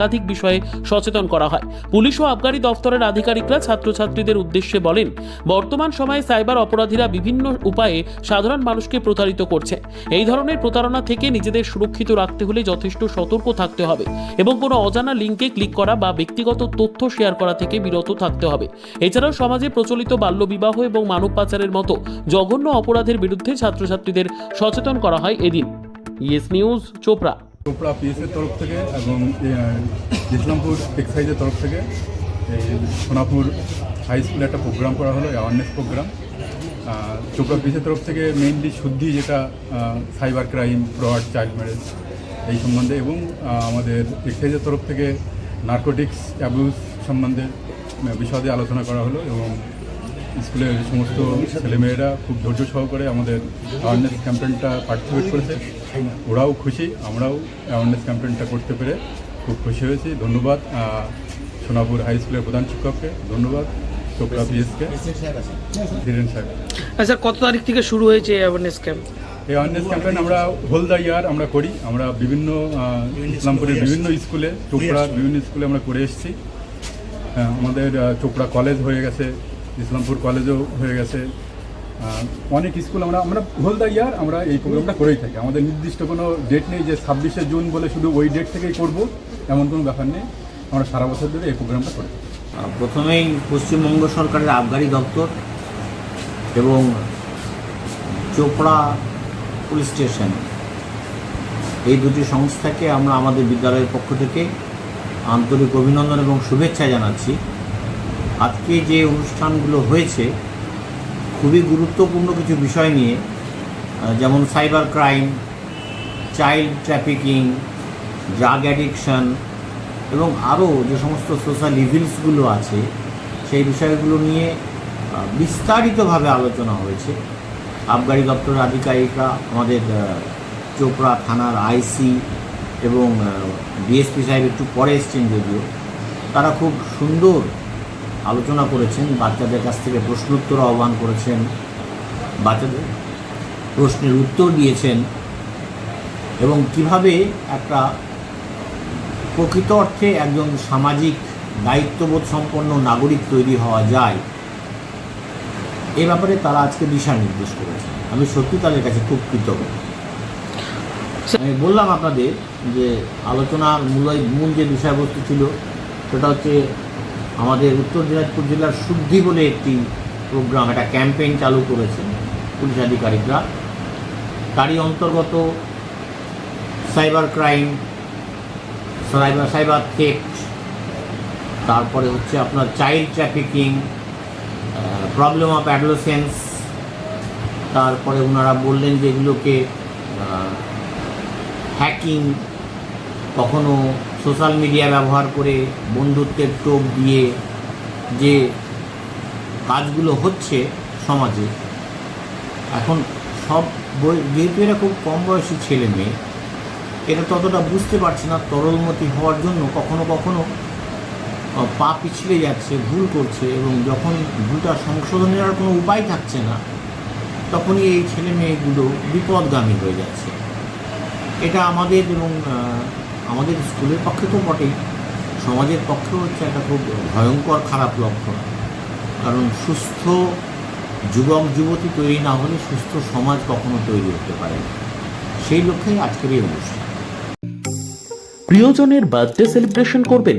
একাধিক বিষয়ে সচেতন করা হয়। পুলিশ ও আবগারি দফতরের আধিকারিকরা ছাত্রছাত্রীদের উদ্দেশ্যে বলেন, বর্তমান সময়ে সাইবার অপরাধীরা বিভিন্ন উপায়ে সাধারণ মানুষকে প্রতারিত করছে। এই ধরনের প্রতারণা থেকে নিজেদের সুরক্ষিত রাখতে হলে যথেষ্ট সতর্ক থাকতে হবে এবং কোনো অজানা লিঙ্কে ক্লিক করা বা ব্যক্তিগত তথ্য শেয়ার করা থেকে বিরত থাকতে হবে। এছাড়াও সমাজে প্রচলিত বাল্যবিবাহ এবং মানব পাচারের মতো জঘন্য অপরাধের বিরুদ্ধে ছাত্রছাত্রীদের সচেতন করা হয় এদিন। Yes news, Chopra. চোপড়া পিএসের তরফ থেকে এবং ইসলামপুর এক্সাইজের তরফ থেকে এই সোনাপুর হাই স্কুলে একটা প্রোগ্রাম করা হলো অ্যাওয়ারনেস প্রোগ্রাম। চোপড়া পিএসের তরফ থেকে মেইনলি শুদ্ধি যেটা cyber crime fraud child marriage এই সম্বন্ধে এবং আমাদের এক্সাইজের তরফ থেকে নার্কোটিক্স অ্যাবিউজ সম্বন্ধে বিশদে আলোচনা করা হলো এবং স্কুলের সমস্ত ছেলেমেয়েরা খুব ধৈর্য সহকারে আমাদের অ্যাওয়ারনেস ক্যাম্পেইনটা পার্টিসিপেট করেছে। ওরাও খুশি আমরাও অ্যাওয়ারনেস ক্যাম্পেইনটা করতে পেরে খুব খুশি হয়েছি। ধন্যবাদ সোনাপুর হাই স্কুলের প্রধান শিক্ষককে। ধন্যবাদ চোপড়া পিএসকে ধীরেন সাহেব আচ্ছা কত তারিখ থেকে শুরু হয়েছে অ্যাওয়ারনেস ক্যাম্প এই অ্যাওয়ারনেস ক্যাম্পেইন আমরা হোল দ্য ইয়ার আমরা করি। আমরা বিভিন্ন ইসলামপুরের বিভিন্ন স্কুলে চোপড়ার বিভিন্ন স্কুলে আমরা করে এসেছি। হ্যাঁ, আমাদের চোপড়া কলেজ হয়ে গেছে। ইসলামপুর কলেজও হয়ে গেছে। অনেক স্কুল আমরা আমরা হোল ইয়ার আমরা এই প্রোগ্রামটা করেই থাকি। আমাদের নির্দিষ্ট কোনো ডেট নেই যে ছাব্বিশে জুন বলে শুধু ওই ডেট থেকেই করব, এমন কোনো ব্যাপার নেই। আমরা সারা বছর ধরে এই প্রোগ্রামটা করি। প্রথমেই পশ্চিমবঙ্গ সরকারের আবগারি দপ্তর এবং চোপড়া পুলিশ স্টেশন। এই দুটি সংস্থাকে আমরা আমাদের বিদ্যালয়ের পক্ষ থেকে আন্তরিক অভিনন্দন এবং শুভেচ্ছা জানাচ্ছি। আজকে যে অনুষ্ঠানগুলো হয়েছে, খুবই গুরুত্বপূর্ণ কিছু বিষয় নিয়ে যেমন cyber crime, child trafficking, drug addiction এবং আরও যে সমস্ত সোশ্যাল ইভিলসগুলো আছে, সেই বিষয়গুলো নিয়ে বিস্তারিতভাবে আলোচনা হয়েছে। আবগারি দপ্তরের আধিকারিকরা, আমাদের চোপড়া থানার আইসি এবং ডিএসপি সাহেব একটু পরে এসছেন যদিও, তারা খুব সুন্দর আলোচনা করেছেন, বাচ্চাদের কাছ থেকে প্রশ্নোত্তর আহ্বান করেছেন, বাচ্চাদের প্রশ্নের উত্তর দিয়েছেন এবং কীভাবে একটা প্রকৃত অর্থে একজন সামাজিক দায়িত্ববোধ সম্পন্ন নাগরিক তৈরি হওয়া যায়, এ ব্যাপারে তারা আজকে দিশা নির্দেশ করেছে আমি সত্যি তাদের কাছে খুব কৃতজ্ঞ। আমি বললাম আপনাদের যে আলোচনার মূল মূল যে বিষয়বস্তু ছিল, সেটা হচ্ছে আমাদের উত্তর দিনাজপুর জেলার শুদ্ধি বলে একটি প্রোগ্রাম একটা ক্যাম্পেইন চালু করেছে পুলিশ আধিকারিকরা। তারই অন্তর্গত cyber crime cyber cyber theft তারপরে হচ্ছে আপনার child trafficking problem of adolescence তারপরে ওনারা বললেন যে এগুলোকে হ্যাকিং কখনো সোশ্যাল মিডিয়া ব্যবহার করে বন্ধুত্বের টোপ দিয়ে যে কাজগুলো হচ্ছে সমাজে, এখন সব যেহেতু এরা খুব কম বয়সী ছেলে মেয়ে এটা ততটা বুঝতে পারছে না তরলমতি হওয়ার জন্য কখনো কখনো পা পিছলে যাচ্ছে, ভুল করছে এবং যখন ভুলটা সংশোধনের আর কোনো উপায় থাকছে না, তখনই এই ছেলে মেয়েগুলো বিপদগামী হয়ে যাচ্ছে। এটা আমাদের এবং আমাদের স্কুলের পক্ষে তো বটেই, সমাজের পক্ষেও হচ্ছে একটা খুব ভয়ঙ্কর খারাপ লক্ষণ। কারণ সুস্থ যুবক, যুবতী তৈরি না হলে সুস্থ সমাজ কখনো তৈরি হতে পারে সেই লক্ষ্যেই আজকের এই অনুষ্ঠান। প্রিয়জনের বার্থডে সেলিব্রেশন করবেন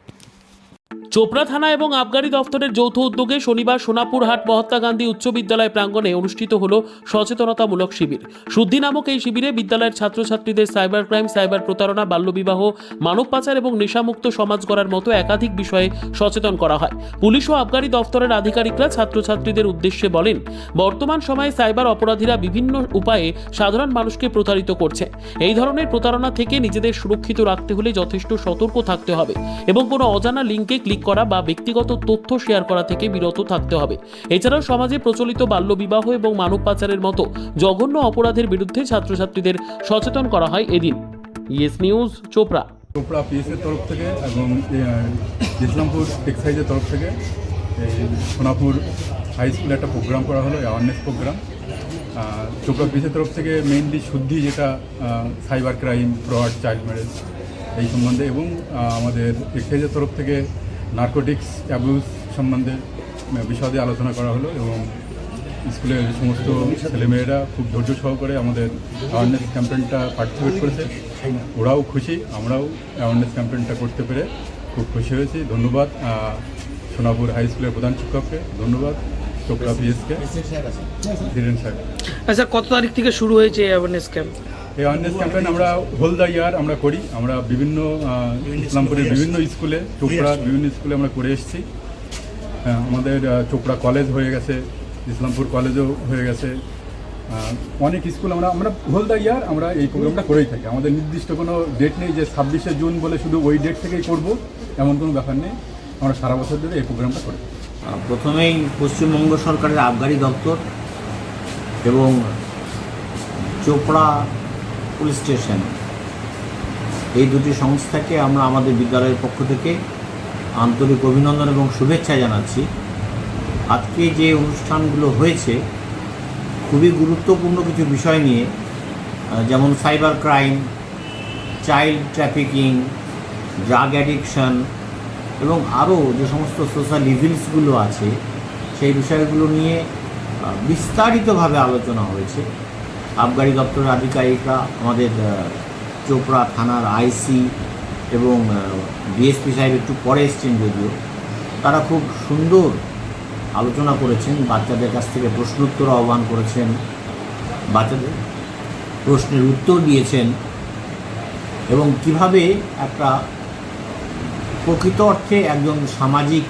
Chopra থানা এবং আবগারি দফতরের যৌথ উদ্যোগে শনিবার সোনাপুর হাট মহাত্মা গান্ধী উচ্চ বিদ্যালয় প্রাঙ্গণে অনুষ্ঠিত হল সচেতনতামূলক শিবির। শুদ্ধি নামক এই শিবিরে বিদ্যালয়ের ছাত্রছাত্রীদের সাইবার ক্রাইম, সাইবার প্রতারণা, বাল্যবিবাহ, মানব পাচার এবং নেশামুক্ত সমাজ গড়ার মতো একাধিক বিষয়ে সচেতন করা হয়। পুলিশ ও আবগারি দফতরের আধিকারিকরা ছাত্রছাত্রীদের উদ্দেশ্যে বলেন, বর্তমান সময়ে সাইবার অপরাধীরা বিভিন্ন উপায়ে সাধারণ মানুষকে প্রতারিত করছে। এই ধরনের প্রতারণা থেকে নিজেদের সুরক্ষিত রাখতে হলে যথেষ্ট সতর্ক থাকতে হবে এবং কোনো অজানা লিঙ্কে ক্লিক করা বা ব্যক্তিগত তথ্য শেয়ার করা থেকে বিরত থাকতে হবে। এছাড়াও সমাজে প্রচলিত বাল্যবিবাহ এবং মানব পাচারের মতো জঘন্য অপরাধের বিরুদ্ধে ছাত্রছাত্রীদের সচেতন করা হয় এদিন। Yes news, Chopra. চোপড়া পিএসের তরফ থেকে এবং ইসলামপুর এক্সাইজের তরফ থেকে সোনাপুর হাই স্কুলে একটা প্রোগ্রাম করা হলো অ্যাওয়ারনেস প্রোগ্রাম চোপড়া পিএসের তরফ থেকে মেইনলি শুদ্ধি যেটা cyber crime fraud child marriage এই সম্বন্ধে এবং আমাদের এক্সাইজের তরফ থেকে নার্কোটিক্স অ্যাবিউজ সম্বন্ধে বিশদে আলোচনা করা হলো এবং স্কুলের সমস্ত ছেলেমেয়েরা খুব ধৈর্য সহকারে আমাদের অ্যাওয়ারনেস ক্যাম্পেইনটা পার্টিসিপেট করেছে। ওরাও খুশি, আমরাও অ্যাওয়ারনেস ক্যাম্পেইনটা করতে পেরে খুব খুশি হয়েছি। ধন্যবাদ সোনাপুর হাই স্কুলের প্রধান শিক্ষককে। ধন্যবাদ, চোপড়া পিএসকে ধীরেন সাহেব আচ্ছা কত তারিখ থেকে শুরু হয়েছে অ্যাওয়ারনেস ক্যাম্প এই অ্যাওয়ারনেস ক্যাম্পেইন আমরা হোল দ্য ইয়ার আমরা করি। আমরা বিভিন্ন ইসলামপুরের বিভিন্ন স্কুলে চোপড়া বিভিন্ন স্কুলে আমরা করে এসেছি। হ্যাঁ, আমাদের চোপড়া কলেজ হয়ে গেছে ইসলামপুর কলেজও হয়ে গেছে। অনেক স্কুল আমরা আমরা হোল দ্য ইয়ার আমরা এই প্রোগ্রামটা করেই থাকি। আমাদের নির্দিষ্ট কোনো ডেট নেই যে ছাব্বিশে জুন বলে শুধু ওই ডেট থেকেই করব এমন কোনো ব্যাপার নেই। আমরা সারা বছর ধরে এই প্রোগ্রামটা করি। প্রথমেই পশ্চিমবঙ্গ সরকারের আবগারি দপ্তর এবং চোপড়া পুলিশ স্টেশন। এই দুটি সংস্থাকে আমরা আমাদের বিদ্যালয়ের পক্ষ থেকে আন্তরিক অভিনন্দন এবং শুভেচ্ছা জানাচ্ছি। আজকে যে অনুষ্ঠানগুলো হয়েছে, খুবই গুরুত্বপূর্ণ কিছু বিষয় নিয়ে যেমন cyber crime, child trafficking, drug addiction এবং আরও যে সমস্ত সোশ্যাল ইভিলসগুলো আছে, সেই বিষয়গুলো নিয়ে বিস্তারিতভাবে আলোচনা হয়েছে। আবগারি দপ্তরের আধিকারিকরা, আমাদের চোপড়া থানার আইসি এবং ডিএসপি সাহেব একটু পরে এসছেন যদিও, তারা খুব সুন্দর আলোচনা করেছেন, বাচ্চাদের কাছ থেকে প্রশ্নোত্তর আহ্বান করেছেন, বাচ্চাদের প্রশ্নের উত্তর দিয়েছেন এবং কীভাবে একটা প্রকৃত অর্থে একজন সামাজিক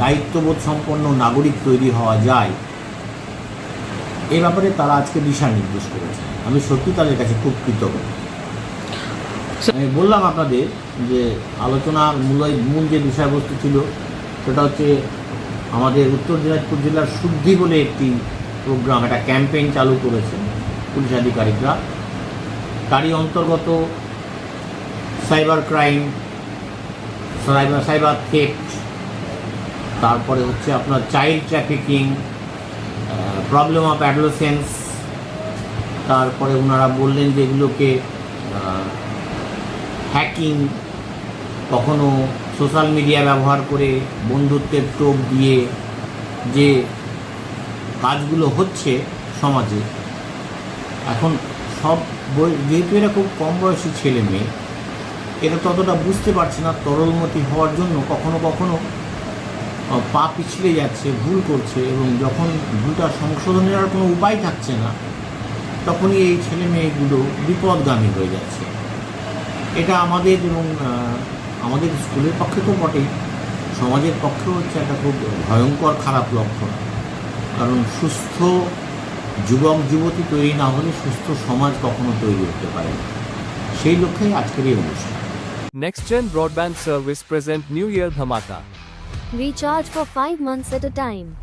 দায়িত্ববোধ সম্পন্ন নাগরিক তৈরি হওয়া যায় এই ব্যাপারে তারা আজকে দিশা নির্দেশ করেছে। আমি সত্যি তাদের কাছে খুব কৃতজ্ঞ। আমি বললাম আপনাদের যে আলোচনার মূল মূল যে বিষয়বস্তু ছিল, সেটা হচ্ছে আমাদের উত্তর দিনাজপুর জেলার শুদ্ধি বলে একটি প্রোগ্রাম, একটা ক্যাম্পেইন চালু করেছে পুলিশ আধিকারিকরা। তারই অন্তর্গত cyber crime, cyber cyber theft তারপরে হচ্ছে আপনার child trafficking problem of adolescence তারপরে ওনারা বললেন যে এগুলোকে হ্যাকিং কখনো সোশ্যাল মিডিয়া ব্যবহার করে বন্ধুত্বের টোপ দিয়ে যে কাজগুলো হচ্ছে সমাজে। এখন সব বই- যেহেতু এরা খুব কম বয়সী ছেলে মেয়ে, এরা ততটা বুঝতে পারছে না তরলমতি হওয়ার জন্য কখনো কখনো পা পিছলে যাচ্ছে, ভুল করছে এবং যখন ভুলটা সংশোধনের আর কোনো উপায় থাকছে না, তখনই এই ছেলে মেয়েগুলো বিপদগামী হয়ে যাচ্ছে। এটা আমাদের এবং আমাদের স্কুলের পক্ষে তো বটেই। সমাজের পক্ষেও হচ্ছে একটা খুব ভয়ঙ্কর খারাপ লক্ষণ। কারণ সুস্থ যুবক, যুবতী তৈরি না হলে সুস্থ সমাজ কখনো তৈরি হতে পারে। সেই লক্ষ্যেই আজকের এই অনুষ্ঠান। NextGen Broadband Service present New Year Dhamaka Recharge for 5 months at a time.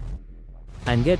and get